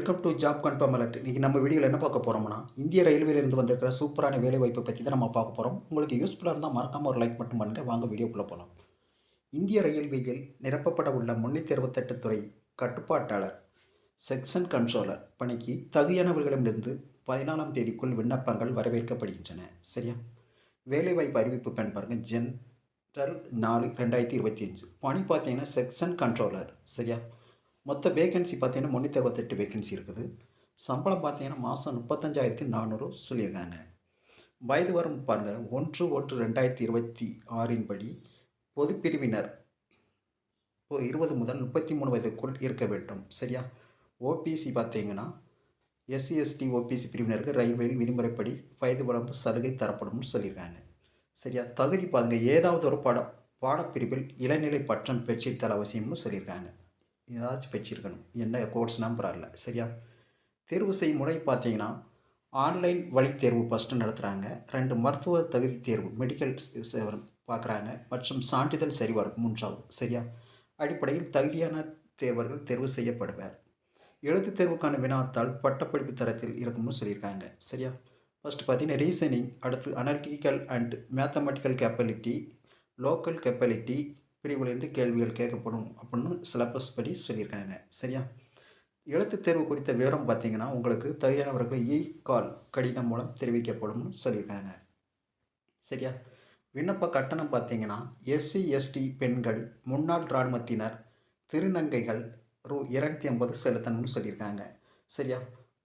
Welcome to job confirm alert இன்றைக்கி நம்ம வீடியோவில் என்ன பார்க்க போகிறோம்னா இந்திய ரயில்வேலேருந்து வந்திருக்கிற சூப்பரான வேலை வாய்ப்பை பற்றி தான் நம்ம பார்க்க போகிறோம் உங்களுக்கு யூஸ்ஃபுல்லாக இருந்தால் மறக்காமல் ஒரு லைக் மட்டும் பண்ணுங்கள் வாங்க வீடியோக்குள்ளே போகலாம் இந்திய ரயில்வேயில் நிரப்பப்பட உள்ள முன்னூற்றி அறுபத்தெட்டு துறை கட்டுப்பாட்டாளர் செக்ஷன் கண்ட்ரோலர் பணிக்கு தகுதியானவர்களிடமிருந்து பதினாலாம் தேதிக்குள் விண்ணப்பங்கள் வரவேற்கப்படுகின்றன. சரியா? வேலைவாய்ப்பு அறிவிப்பு பெண் பாருங்கள் ஜென்ரல் நாலு ரெண்டாயிரத்தி இருபத்தி அஞ்சு. பணி பார்த்தீங்கன்னா செக்ஷன் கண்ட்ரோலர் சரியா? மொத்த வேகன்சி பார்த்தீங்கன்னா முந்நூற்றி அறுபத்தெட்டு வேகன்சி இருக்குது. சம்பளம் பார்த்தீங்கன்னா மாதம் முப்பத்தஞ்சாயிரத்தி நானூறு சொல்லியிருக்காங்க. வயது வரும் பாருங்கள் ஒன்று ஒன்று ரெண்டாயிரத்தி இருபத்தி ஆறின் படி பொதுப்பிரிவினர் இப்போ இருபது முதல் முப்பத்தி மூணு வயதுக்குள் இருக்க வேண்டும். சரியா? ஓபிசி பார்த்தீங்கன்னா எஸ்சி எஸ்டி ஓபிசி பிரிவினருக்கு ரயில்வேயில் விதிமுறைப்படி வயது வரம்பு சலுகை தரப்படும்னு சொல்லியிருக்காங்க. சரியா? தகுதி பாருங்கள் ஏதாவது ஒரு பாட பாடப்பிரிவில் இளநிலை பட்டம் பெற்றிருத்தல் அவசியம்னு சொல்லியிருக்காங்க. ஏதாச்சும் பெற்றிருக்கணும். என்ன கோர்ஸ்னால் பரவாயில்ல சரியா? தேர்வு செய்யும் முறை பார்த்தீங்கன்னா ஆன்லைன் வழி தேர்வு ஃபஸ்ட்டு நடத்துகிறாங்க ரெண்டு மருத்துவ தகுதி தேர்வு மெடிக்கல் பார்க்குறாங்க. மற்றும் சான்றிதழ் சரிவரும் மூன்றாவது. சரியா? அடிப்படையில் தகுதியான தேர்வர்கள் தேர்வு செய்யப்படுவார். எழுத்துத் தேர்வுக்கான வினாத்தால் பட்டப்படிப்பு தரத்தில் இருக்கும்னு சொல்லியிருக்காங்க. சரியா? ஃபஸ்ட்டு பார்த்தீங்கன்னா ரீசனிங் அடுத்து analytical and mathematical capability local capability பிரிவுலேருந்து கேள்விகள் கேட்கப்படும் அப்படின்னு சிலபஸ் படி சொல்லியிருக்காங்க. சரியா? எழுத்து தேர்வு குறித்த விவரம் பார்த்தீங்கன்னா உங்களுக்கு தகுதியானவர்கள் இ கால் கடிதம் மூலம் தெரிவிக்கப்படும்னு சொல்லியிருக்காங்க. சரியா? விண்ணப்ப கட்டணம் பார்த்தீங்கன்னா எஸ்சி எஸ்டி பெண்கள் முன்னாள் இராணுவத்தினர் திருநங்கைகள் ரூ இரநூத்தி ஐம்பது செலுத்தணும்னு சொல்லியிருக்காங்க. சரியா?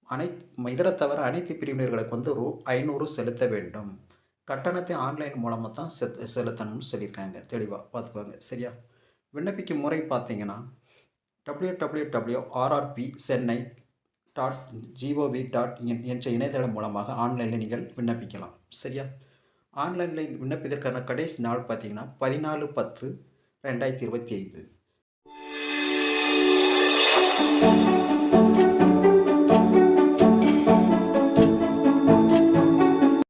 அனைத் இதர தவிர அனைத்து பிரிவினர்களுக்கு வந்து ரூ ஐநூறு செலுத்த வேண்டும். கட்டணத்தை ஆன்லைன் மூலமாக தான் செத் செலுத்தணும்னு சொல்லியிருக்காங்க. தெளிவாக பார்த்துக்கோங்க சரியா? விண்ணப்பிக்கும் முறை பார்த்தீங்கன்னா W W W RRB Chennai dot GOV dot in என்ற இணையதளம் மூலமாக ஆன்லைனில் நீங்கள் விண்ணப்பிக்கலாம். சரியா? ஆன்லைனில் விண்ணப்பிதற்கான கடைசி நாள் பார்த்தீங்கன்னா பதினாலு பத்து ரெண்டாயிரத்தி இருபத்தி ஐந்து.